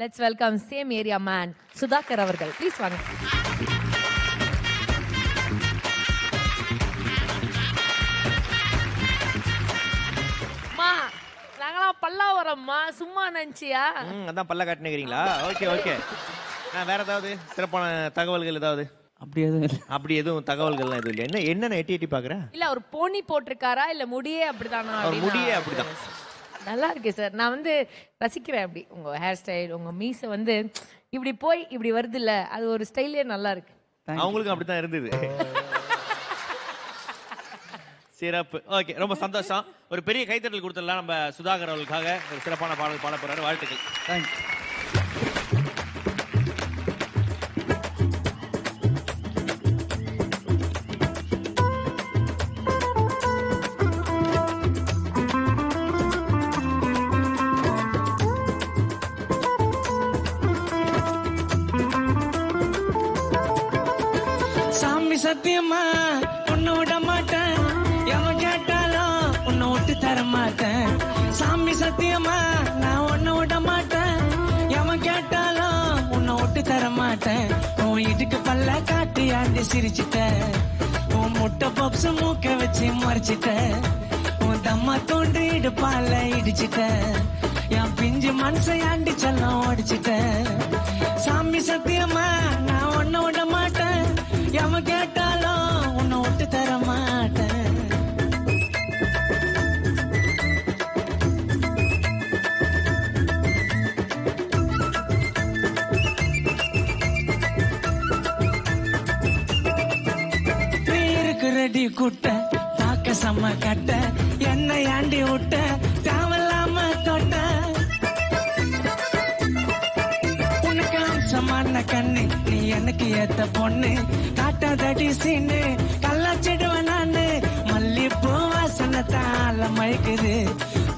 Let's welcome same area man Sudhakar அவர்கள். Please வாங்க. நாங்களாம் பல்லாவரம்மா. சும்மா நினச்சியா? ம் அதான் பல்ல காட்டினுக்கிறீங்களா? Okay okay. நான் வேற ஏதாவது சிறப்பான தகவல்கள் ஏதாவது? அப்படி எதுவும் இல்லை. அப்படி எதுவும் தகவல்கள்லாம் எதுவும் இல்லை. என்ன என்னென்ன எட்டி எட்டி பார்க்குறேன் இல்ல அவர் போனி போட்டிருக்காரா? இல்ல முடியே அப்படிதானா? அவர் முடியே அப்படிதான். நல்லா இருக்கு சார் நான் வந்து ரசிக்கிறேன் அப்படி. உங்க ஹேர் ஸ்டைல் உங்க மீசை வந்து இப்படி போய் இப்படி வருது இல்ல அது ஒரு ஸ்டைலே நல்லா இருக்கு. அவங்களுக்கும் அப்படித்தான் இருந்தது. சிறப்பு. ஓகே ரொம்ப சந்தோஷம். ஒரு பெரிய கைத்தட்டல் கொடுத்துடலாம் நம்ம சுதாகர் அவர்களுக்காக. ஒரு சிறப்பான பாடல் பாட போறாரு. வாழ்த்துக்கள். தேங்க்யூ சாமி சத்தியமா? உன்னை விட மாட்டேன். எவன் கேட்டாலும் உன்னை விட்டு தர மாட்டேன். சாமி சத்தியமா? நான் உன்னை விட மாட்டேன். எவன் கேட்டாலும் உன்னை விட்டு தர மாட்டேன். உன் இடுக்கு பல்ல காட்டி ஆண்டி சிரிச்சிட்ட உன் முட்டை பப்ஸ் மூக்க வச்சு மறைச்சிட்ட உன் தம்மா தோண்டி இடுப்பால இடிச்சிட்ட என் பிஞ்சு மனசை ஆண்டி செல்லம் ஓடிச்சிட்ட சாமி சத்தியமா? குட்ட தாக்க செம்ம கட்ட என்னை ஆண்டி விட்ட தேவையில்லாம தொட்ட உனக்கு அம்சமான கண்ணு நீ எனக்கு ஏத்த பொண்ணு. காட்டாதடி சீனு கல்லாச்சிடுவேன் நானு. மல்லிப்பூ வாசனை தாள மயக்குது.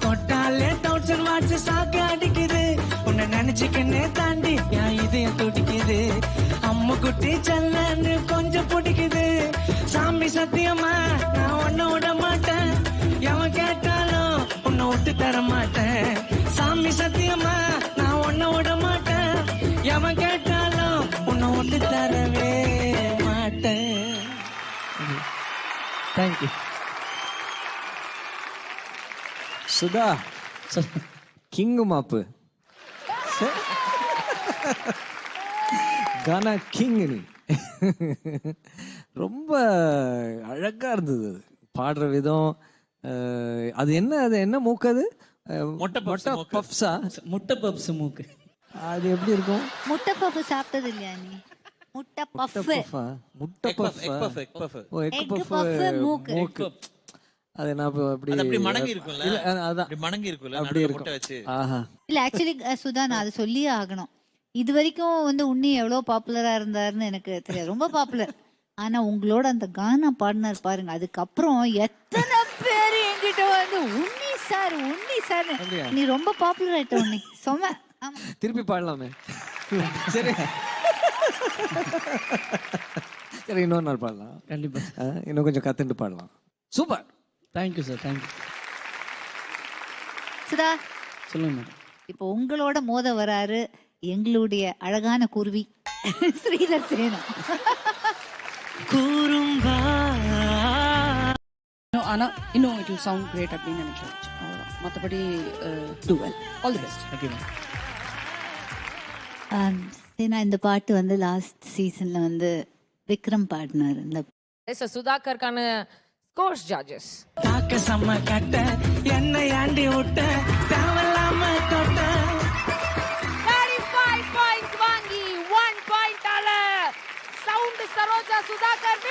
தொட்டாலே தௌசண்ட் வாட்ஸ் சாக்கு அடிக்குது. உன்னை நினைச்சுக்கின்னே தாண்டி என் இதயம் துடிக்குது. அம்மு குட்டி செல்லன்னு கொஞ்சம் பிடிக்குது. சத்தியமா? நான் உன்னை விட மாட்டேன். எவன் கேட்டாலும் உன்னை விட்டு தர மாட்டேன். சாமி சத்தியமா? நான் உன்னை விட மாட்டேன். எவன் கேட்டாலும் உன்னை விட்டு தரவே மாட்டேன். தேங்க்யூ சுதா கிங்கு மாப்பு. கானா கிங் நீ ரொம்ப அழகா இருந்தது அது. பாடுற விதம் அது என்ன அது என்ன மூக்கு அது? மொட்டை puffs மொட்டை மூக்கு. பப்ஸா? முட்டை பப்ஸ் மூக்கு. அது எப்படி இருக்கும்? முட்டை பப்பு சாப்பிட்டது இல்லையா நீ? முட்டை பஃப். பஃபா? முட்டை பஃபா ஓ எக் Egg பஃப் puff, மூக்கு. அது நான் அப்படி மடங்கி இருக்கும்ல? அதான். அப்படி மடங்கி இருக்கும்ல? அப்படி முட்டை இருக்கும். வச்சு. ஆஹா. இல்ல ஆக்சுவலி சுதா நான் அது சொல்லியே ஆகணும். இது வரைக்கும் வந்து உன்னி எவ்வளவு பாப்புலரா இருந்தாருன்னு எனக்கு தெரியாது. ரொம்ப பாப்புலர் ஆனா உங்களோட அந்த கானா பாடினார் பாருங்க. அதுக்கப்புறம் எத்தனை பேர் என்கிட்ட வந்து உன்னி சார் உன்னி சார்? நீ ரொம்ப பாப்புலர் ஆயிட்ட உன்னி. சொம ஆமா. திருப்பி பாடலாமே. சரி. சரி இன்னொரு நாள் பாடலாம். கண்டிப்பா. ஆ, இன்னும் கொஞ்சம் கத்துட்டு பாடலாம். Super. Thank you sir thank you Sudha சொல்லுங்க மேடம் இப்போ உங்களோட மோத வராரு எங்களுடைய அழகான குருவி ஸ்ரீதர் கூறும்பா இன்னும் ஆனா இன்னும் இட் வில் சவுண்ட் கிரேட் அப்படின்னு நினைக்கிறேன். மற்றபடி do well all the best okay Sena இந்த பாட்டு வந்து லாஸ்ட் சீசன்ல வந்து விக்ரம் பாடினார். இந்த எஸ் சுதாகருக்கான ஸ்கோர்ஸ் ஜட்ஜஸ் பார்க்க செம்ம கட்ட என்னை ஆண்டி விட்ட सुधाकर